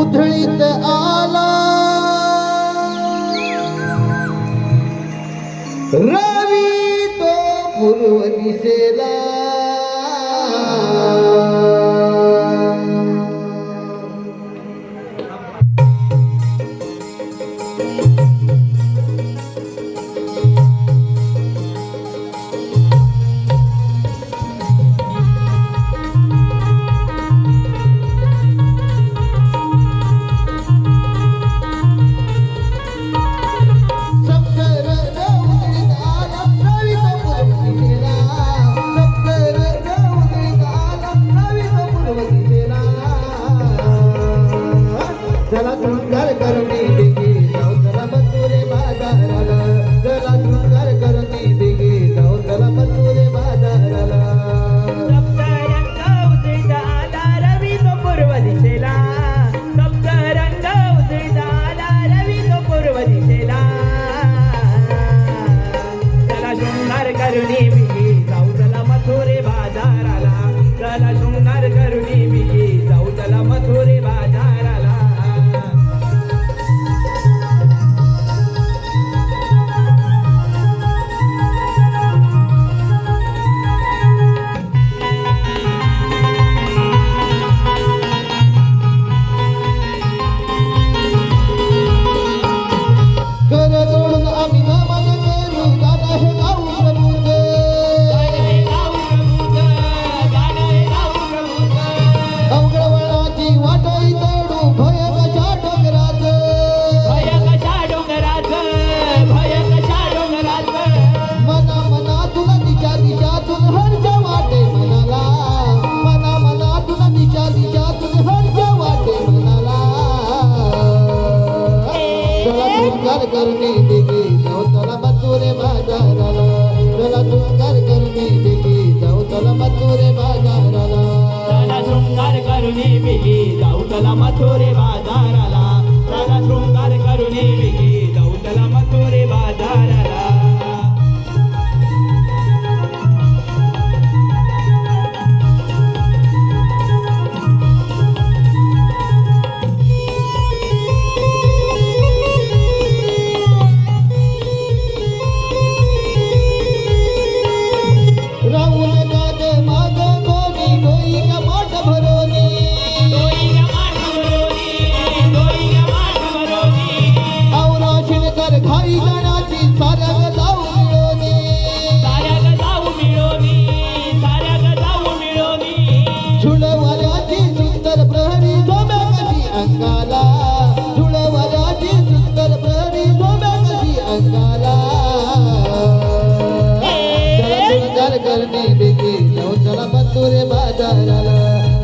उधळीत आला. रवी तो पूर्व दिशेला. കരുണി उपकार करणे दिली. जाऊ त्याला मथुरे बाजाराला. त्याला उपकार करणे दिली. जाऊ त्याला मथुरे बाजाराला. त्याला उपकार करणे दिली. जाऊ त्याला मथुरे बाजाराला.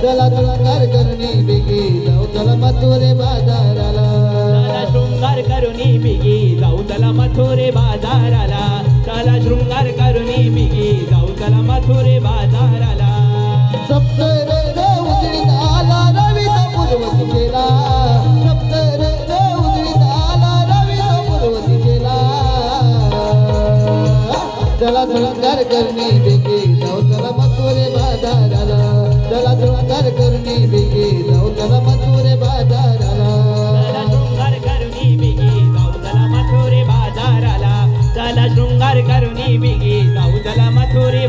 चला शृंगार करुणी बिगी जाऊ चला मथुरे बाजाराला. चला शृंगार करुणी बिगी जाऊ चला मथुरे बाजाराला. चला शृंगार करुणी बिगी जाऊ चला मथुरे बाजाराला. सप्त केला. सप्त रे रे उजळीत आला रवी चला शृंगार करुणी बिगी करुणी बेगी लावताला मथुरे बाजाराला. शृंगार करुणी बेगी लावताला मथुरे बेगी लावताला मथुरे